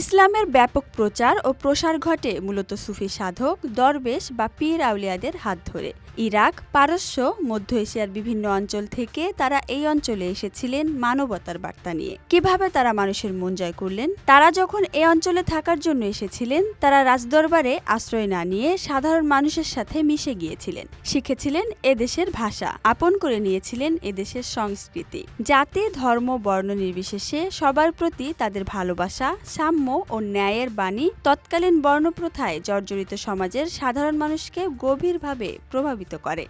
ইসলামের ব্যাপক প্রচার ও প্রসার ঘটে মূলত সুফি সাধক, দরবেশ বা পীর আউলিয়াদের হাত ধরে। ইরাক, পারস্য, মধ্য এশিয়ার বিভিন্ন অঞ্চল থেকে তারা এই অঞ্চলে এসেছিলেন মানবতার বার্তা নিয়ে। কীভাবে তারা মানুষের মন জয় করলেন? তারা যখন এই অঞ্চলে থাকার জন্য এসেছিলেন, তারা রাজদরবারে আশ্রয় না নিয়ে সাধারণ মানুষের সাথে মিশে গিয়েছিলেন। শিখেছিলেন এদেশের ভাষা, আপন করে নিয়েছিলেন এদেশের সংস্কৃতি। জাতি, ধর্ম, বর্ণ নির্বিশেষে সবার প্রতি তাদের ভালোবাসা, সাম্য ও ন্যায়ের বাণী তৎকালীন বর্ণপ্রথায় জর্জরিত সমাজের সাধারণ মানুষকে গভীরভাবে প্রভাবিত করে।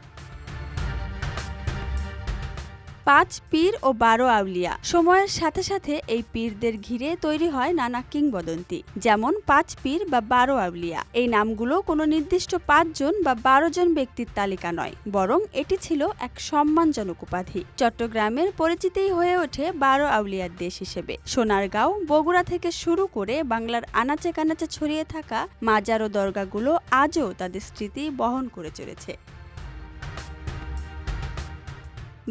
পাঁচ পীর ও বারো আউলিয়া। সময়ের সাথে সাথে এই পীরদের ঘিরে তৈরি হয় নানা কিংবদন্তি, যেমন পাঁচ পীর বা বারো আউলিয়া। এই নামগুলো কোনো নির্দিষ্ট পাঁচজন বা বারো জন ব্যক্তির তালিকা নয়, বরং এটি ছিল এক সম্মানজনক উপাধি। চট্টগ্রামের পরিচিতিই হয়ে ওঠে বারো আউলিয়ার দেশ হিসেবে। সোনারগাঁও, বগুড়া থেকে শুরু করে বাংলার আনাচে কানাচে ছড়িয়ে থাকা মাজার ও দরগাগুলো আজও তাদের স্মৃতি বহন করে চলেছে।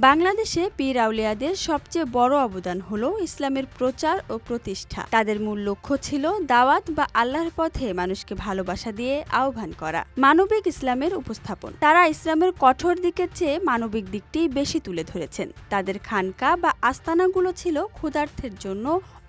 বাংলাদেশে পীর আউলিয়াদের সবচেয়ে বড় অবদান হল ইসলামের প্রচার ও প্রতিষ্ঠা। তাদের মূল লক্ষ্য ছিল দাওয়াত বা আল্লাহর পথে মানুষকে ভালোবাসা দিয়ে আহ্বান করা, মানবিক ইসলামের উপস্থাপন। তারা ইসলামের কঠোর দিকের চেয়ে মানবিক দিকটি বেশি তুলে ধরেছেন। তাদের খানকা বা আস্তানাগুলো ছিল ক্ষুধার্থের জন্য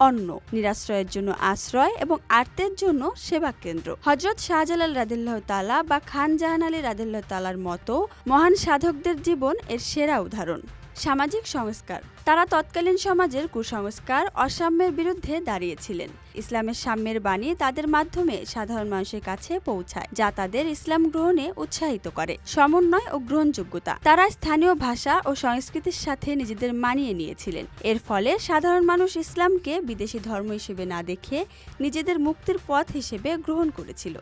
অন্ন, নিরাশ্রয়ের জন্য আশ্রয় এবং আর্তের জন্য সেবা কেন্দ্র। হজরত শাহজালাল রাদিল্লাহ তালা বা খান জাহান আলী রাদিল্লাহ তালার মতো মহান সাধকদের জীবন এর সেরা উদাহরণ। সামাজিক সংস্কার। তারা তৎকালীন সমাজের কুসংস্কার, অসাম্যের বিরুদ্ধে দাঁড়িয়েছিলেন। ইসলামের সাম্যের বাণী তাদের মাধ্যমে সাধারণ মানুষের কাছে পৌঁছায়, যা তাদের ইসলাম গ্রহণে উৎসাহিত করে। সমন্বয় ও গ্রহণযোগ্যতা। তারা স্থানীয় ভাষা ও সংস্কৃতির সাথে নিজেদের মানিয়ে নিয়েছিলেন। এর ফলে সাধারণ মানুষ ইসলামকে বিদেশি ধর্ম হিসেবে না দেখে নিজেদের মুক্তির পথ হিসেবে গ্রহণ করেছিল।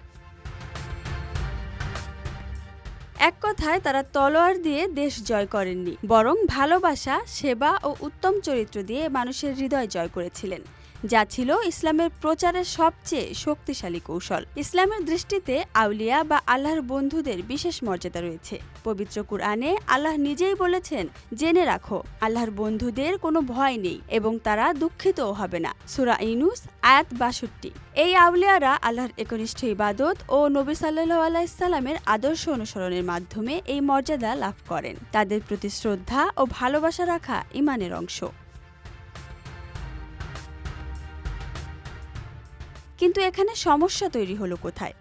এক কথায় তারা তলোয়ার দিয়ে দেশ জয় করেননি, বরং ভালোবাসা, সেবা ও উত্তম চরিত্র দিয়ে মানুষের হৃদয় জয় করেছিলেন। যা ছিল ইসলামের প্রচারের সবচেয়ে শক্তিশালী কৌশল। ইসলামের দৃষ্টিতে আউলিয়া বা আল্লাহর বন্ধুদের বিশেষ মর্যাদা রয়েছে। পবিত্র কুরআনে আল্লাহ নিজেই বলেছেন, জেনে রাখো, আল্লাহর বন্ধুদের কোনো ভয় নেই এবং তারা দুঃখিতও হবে না। সুরা ইনুস আয়াত বাষট্টি। এই আউলিয়ারা আল্লাহর একনিষ্ঠ ইবাদত ও নবী সাল্লাহ আলাইসাল্লামের আদর্শ অনুসরণের মাধ্যমে এই মর্যাদা লাভ করেন। তাদের প্রতি শ্রদ্ধা ও ভালোবাসা রাখা ইমানের অংশ। কিন্তু এখানে সমস্যা তৈরি হলো কোথায়?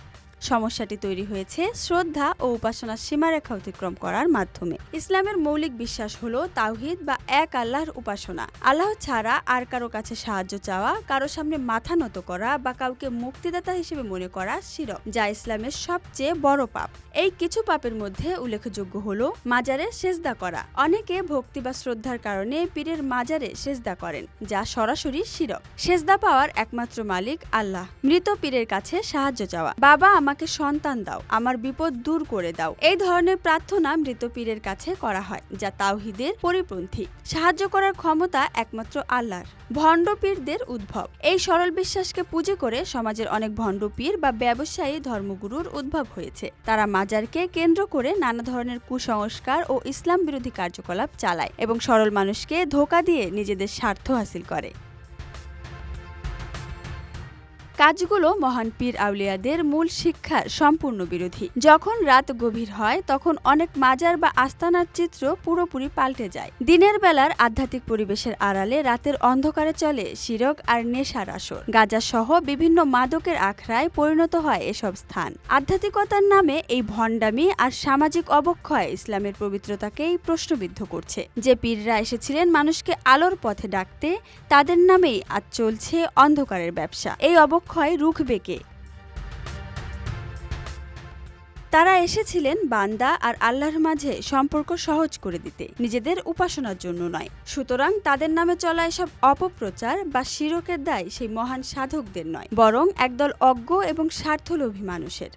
সমস্যাটি তৈরি হয়েছে শ্রদ্ধা ও উপাসনার সীমারেখা অতিক্রম করার মাধ্যমে। ইসলামের মৌলিক বিশ্বাস হলো তাওহিদ বা এক আল্লাহর উপাসনা। আল্লাহ ছাড়া আর কারও কাছে সাহায্য চাওয়া, কারও সামনে মাথা নত করা বা কাউকে মুক্তিদাতা হিসেবে মনে করা শিরক, যা ইসলামের সবচেয়ে বড় পাপ। এই কিছু পাপের মধ্যে উল্লেখযোগ্য হলো মাজারে সেজদা করা। অনেকে ভক্তি বা শ্রদ্ধার কারণে পীরের মাজারে সেজদা করেন, যা সরাসরি শিরক। সেজদা পাওয়ার একমাত্র মালিক আল্লাহ। মৃত পীরের কাছে সাহায্য চাওয়া। বাবা আমাকে সন্তান দাও, আমার বিপদ দূর করে দাও। এই ধরনের প্রার্থনা মৃত পীরের কাছে করা হয়, যা তাওহিদের পরিপন্থী। সাহায্য করার ক্ষমতা একমাত্র আল্লাহর। ভণ্ড পীরদের উদ্ভব। এই সরল বিশ্বাসকে পুজো করে সমাজের অনেক ভণ্ড পীর বা ব্যবসায়ী ধর্মগুরুর উদ্ভব হয়েছে। তারা মাজারকে কেন্দ্র করে নানা ধরনের কুসংস্কার ও ইসলাম বিরোধী কার্যকলাপ চালায় এবং সরল মানুষকে ধোকা দিয়ে নিজেদের স্বার্থ হাসিল করে। কাজগুলো মহান পীর আউলিয়াদের মূল শিক্ষার সম্পূর্ণ বিরোধী। যখন রাত গভীর হয়, তখন অনেক মাজার বা আস্তানার চিত্র পুরোপুরি পাল্টে যায়। দিনের বেলার আধ্যাত্মিক পরিবেশের আড়ালে রাতের অন্ধকারে চলে শিরক আর নেশার আসর। গাজা সহ বিভিন্ন মাদকের আখড়ায় পরিণত হয় এসব স্থান। আধ্যাত্মিকতার নামে এই ভণ্ডামি আর সামাজিক অবক্ষয় ইসলামের পবিত্রতাকেই প্রশ্নবিদ্ধ করছে। যে পীররা এসেছিলেন মানুষকে আলোর পথে ডাকতে, তাদের নামেই আজ চলছে অন্ধকারের ব্যবসা। এই অবক্ষয় রুখবে কে? তারা এসেছিলেন বান্দা আর আল্লাহর মাঝে সম্পর্ক সহজ করে দিতে, নিজেদের উপাসনার জন্য নয়। সুতরাং তাদের নামে চলা এসব অপপ্রচার বা শিরকের দায় সেই মহান সাধকদের নয়, বরং একদল অজ্ঞ এবং স্বার্থলোভী মানুষের।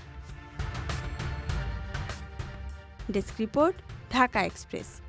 Desk report, Dhaka express.